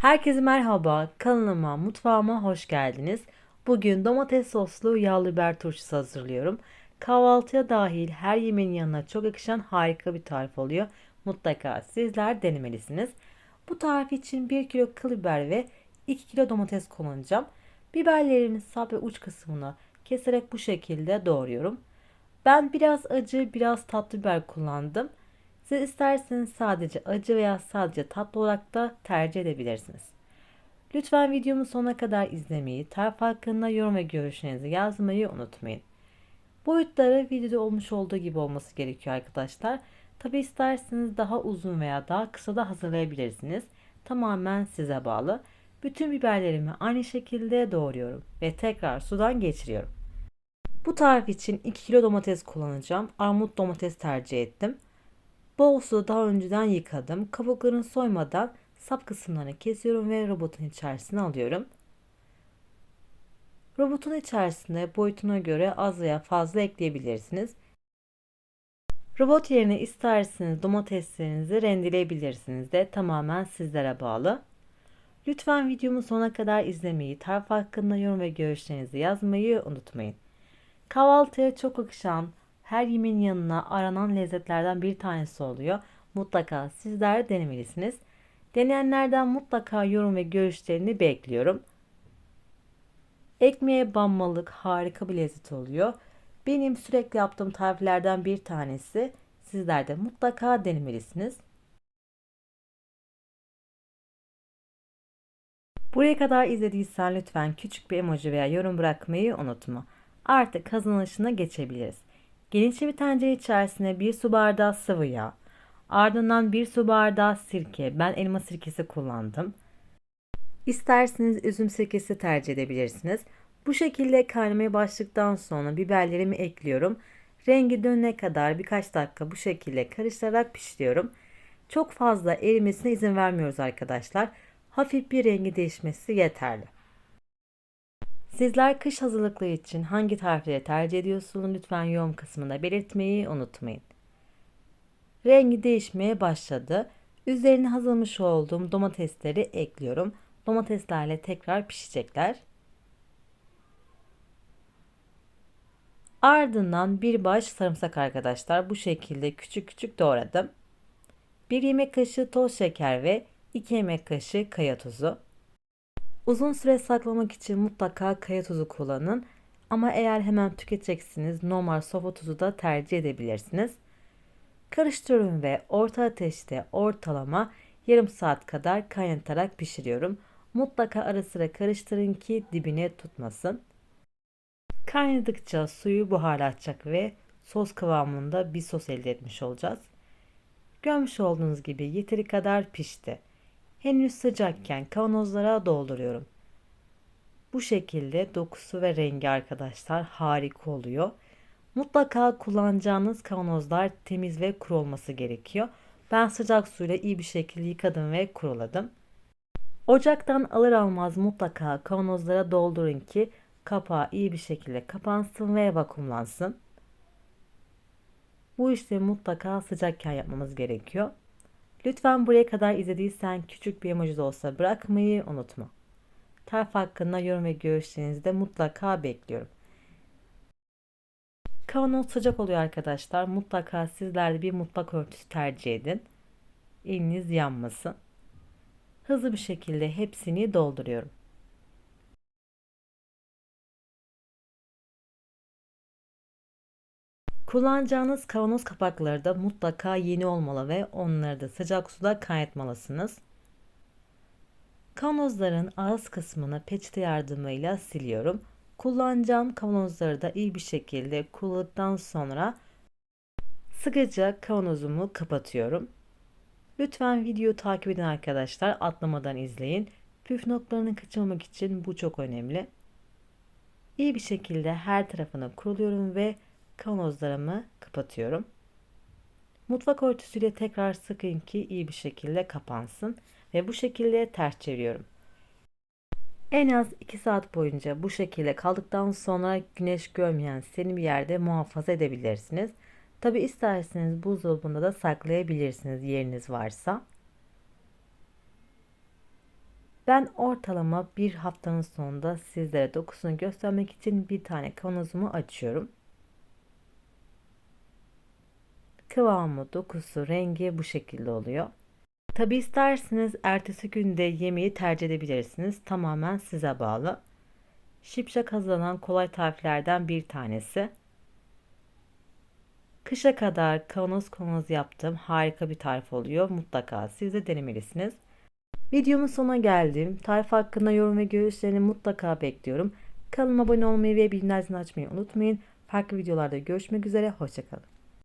Herkese merhaba, kanalıma, mutfağıma hoş geldiniz. Bugün domates soslu yağlı biber turşusu hazırlıyorum. Kahvaltıya dahil her yemeğin yanına çok yakışan harika bir tarif oluyor. Mutlaka sizler denemelisiniz. Bu tarif için 1 kilo kıl biber ve 2 kilo domates kullanacağım. Biberlerimin sap ve uç kısmını keserek bu şekilde doğruyorum. Ben biraz acı, biraz tatlı biber kullandım. Siz isterseniz sadece acı veya sadece tatlı olarak da tercih edebilirsiniz. Lütfen videomu sonuna kadar izlemeyi, tarif hakkında yorum ve görüşlerinizi yazmayı unutmayın. Boyutları videoda olmuş olduğu gibi olması gerekiyor arkadaşlar. Tabi isterseniz daha uzun veya daha kısa da hazırlayabilirsiniz. Tamamen size bağlı. Bütün biberlerimi aynı şekilde doğruyorum ve tekrar sudan geçiriyorum. Bu tarif için 2 kilo domates kullanacağım. Armut domates tercih ettim. Bol suda daha önceden yıkadım. Kabuklarını soymadan sap kısımlarını kesiyorum ve robotun içerisine alıyorum. Robotun içerisine boyutuna göre az veya fazla ekleyebilirsiniz. Robot yerine isterseniz domateslerinizi rendeleyebilirsiniz de tamamen sizlere bağlı. Lütfen videomu sona kadar izlemeyi, tarif hakkında yorum ve görüşlerinizi yazmayı unutmayın. Kahvaltıya çok akışan, her yemeğin yanına aranan lezzetlerden bir tanesi oluyor. Mutlaka sizler denemelisiniz. Deneyenlerden mutlaka yorum ve görüşlerini bekliyorum. Ekmeğe banmalık harika bir lezzet oluyor. Benim sürekli yaptığım tariflerden bir tanesi. Sizler de mutlaka denemelisiniz. Buraya kadar izlediysen lütfen küçük bir emoji veya yorum bırakmayı unutma. Artık kazanışına geçebiliriz. Geniş bir tencere içerisine 1 su bardağı sıvı yağ, ardından 1 su bardağı sirke, ben elma sirkesi kullandım. İsterseniz üzüm sirkesi tercih edebilirsiniz. Bu şekilde kaynamaya başladıktan sonra biberlerimi ekliyorum. Rengi dönene kadar birkaç dakika bu şekilde karıştırarak pişiriyorum. Çok fazla erimesine izin vermiyoruz arkadaşlar. Hafif bir rengi değişmesi yeterli. Sizler kış hazırlıkları için hangi tarifleri tercih ediyorsunuz lütfen yorum kısmında belirtmeyi unutmayın. Rengi değişmeye başladı. Üzerine hazırlamış olduğum domatesleri ekliyorum. Domateslerle tekrar pişecekler. Ardından bir baş sarımsak arkadaşlar bu şekilde küçük küçük doğradım. 1 yemek kaşığı toz şeker ve 2 yemek kaşığı kaya tuzu. Uzun süre saklamak için mutlaka kaya tuzu kullanın. Ama eğer hemen tüketeceksiniz normal sofa tuzu da tercih edebilirsiniz. Karıştırıyorum ve orta ateşte ortalama yarım saat kadar kaynatarak pişiriyorum. Mutlaka ara sıra karıştırın ki dibine tutmasın. Kaynadıkça suyu buharlatacak ve sos kıvamında bir sos elde etmiş olacağız. Görmüş olduğunuz gibi yeteri kadar pişti. Henüz sıcakken kavanozlara dolduruyorum. Bu şekilde dokusu ve rengi arkadaşlar harika oluyor. Mutlaka kullanacağınız kavanozlar temiz ve kuru olması gerekiyor. Ben sıcak suyla iyi bir şekilde yıkadım ve kuruladım. Ocaktan alır almaz mutlaka kavanozlara doldurun ki kapağı iyi bir şekilde kapansın ve vakumlansın. Bu işlemi mutlaka sıcakken yapmamız gerekiyor. Lütfen buraya kadar izlediysen küçük bir emoji olsa bırakmayı unutma. Tarif hakkında yorum ve görüşlerinizi de mutlaka bekliyorum. Kavanoz sıcak oluyor arkadaşlar. Mutlaka sizler de bir mutfak örtüsü tercih edin. Eliniz yanmasın. Hızlı bir şekilde hepsini dolduruyorum. Kullanacağınız kavanoz kapakları da mutlaka yeni olmalı ve onları da sıcak suda kaynatmalısınız. Kavanozların ağız kısmını peçete yardımıyla siliyorum. Kullanacağım kavanozları da iyi bir şekilde kullandıktan sonra sıkıca kavanozumu kapatıyorum. Lütfen videoyu takip edin arkadaşlar. Atlamadan izleyin. Püf noktalarını kaçırmamak için bu çok önemli. İyi bir şekilde her tarafını kuruluyorum ve kavanozlarımı kapatıyorum. Mutfak örtüsüyle tekrar sıkın ki iyi bir şekilde kapansın ve bu şekilde ters çeviriyorum. En az 2 saat boyunca bu şekilde kaldıktan sonra güneş görmeyen serin bir yerde muhafaza edebilirsiniz. Tabi isterseniz buzdolabında da saklayabilirsiniz yeriniz varsa. Ben ortalama bir haftanın sonunda sizlere dokusunu göstermek için bir tane kavanozumu açıyorum. Kıvamı, dokusu, rengi bu şekilde oluyor. Tabi isterseniz ertesi günde yemeği tercih edebilirsiniz. Tamamen size bağlı. Şipşak hazırlanan kolay tariflerden bir tanesi. Kışa kadar kavanoz kavanoz yaptığım harika bir tarif oluyor. Mutlaka siz de denemelisiniz. Videomun sonuna geldim. Tarif hakkında yorum ve görüşlerini mutlaka bekliyorum. Kanalıma abone olmayı ve bildirimleri açmayı unutmayın. Farklı videolarda görüşmek üzere. Hoşçakalın.